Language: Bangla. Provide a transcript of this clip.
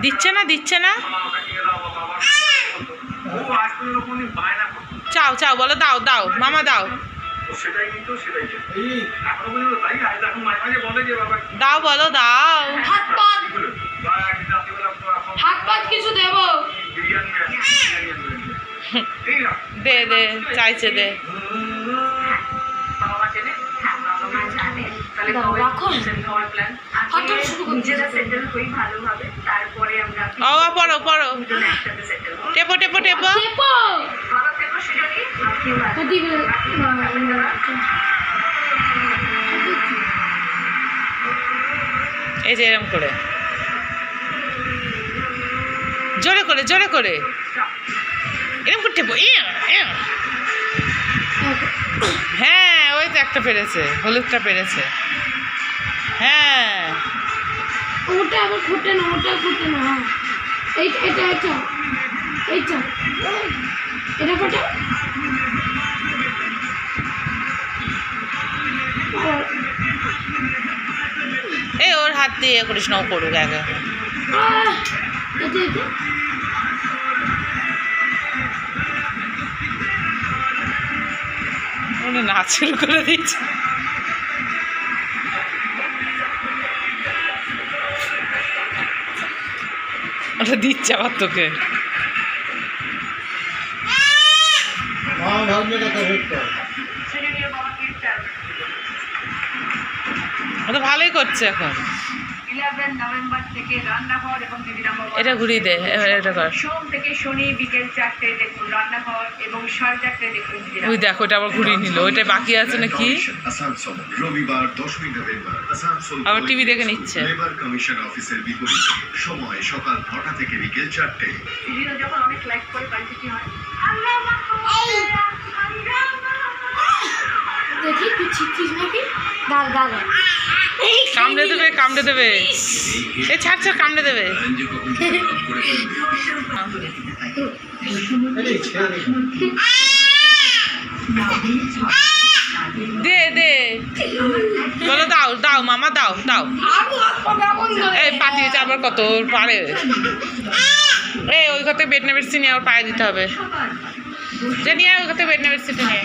দিচ্ছে না দিচ্ছে না। চাও চাও বলো দাও দাও মামা দাও। দাও বলো দাও। দে দে চাইছে দে। দাও, কবে? রাখো। Settle হওয়ার প্ল্যান হঠাৎ শুরু করতে নিজেরা সেটেল হই ভালোভাবে তারপরে আমরা ও পড়ো পড়ো। টেপো টেপো ভালো সেজনী এই যে এরম করে। জোরে করে জোরে করে। এরম করে টেপো। হ্যাঁ ওই তো একটা পেরেছে হলুদটা পেরেছে। হ্যাঁ। ওটা আবার ফুটে না ওটা ফুটে না হ্যাঁ। এইটা এটা এটা এইটা এটা ফোটে। আর- এই ওর হাত দিয়ে এ করিস না ও করুক আগে। নাচ শুরু করে দিচ্ছে ওটা দিচ্ছে আবার তোকে। ভালোই করছে এখন। এটা ঘুরিয়ে দে এবার এটা কর। সোম থেকে শনি বিকেল চারটে দেখুন রান্নাঘর এবং সাড়ে চারটে দেখুন ওই দেখো ওটা আবার ঘুরিয়ে নিল। ওইটা বাকি আছে নাকি? রবিবার নভেম্বর আসানসোল আবার টিভি দেখে নিচ্ছে। লেবার কমিশন অফিসের বিপরীতে। সময় সকাল নটা থেকে বিকেল চারটে। যখন অনেক লাইক করে বাড়িতে কি হয়? কামড়ে দেবে কামড়ে দেবে। এ ছাড় ছাড় কামড়ে দেবে। দে দে। বলো দাও দাও মামা দাও দাও। এই পাঠিয়েছে আবার কত পারে। এই ওই কথা বেড নেবের নিয়ে আবার পায়ে দিতে হবে। যে নিয়ে ওই কথা বেড নেবের নিয়ে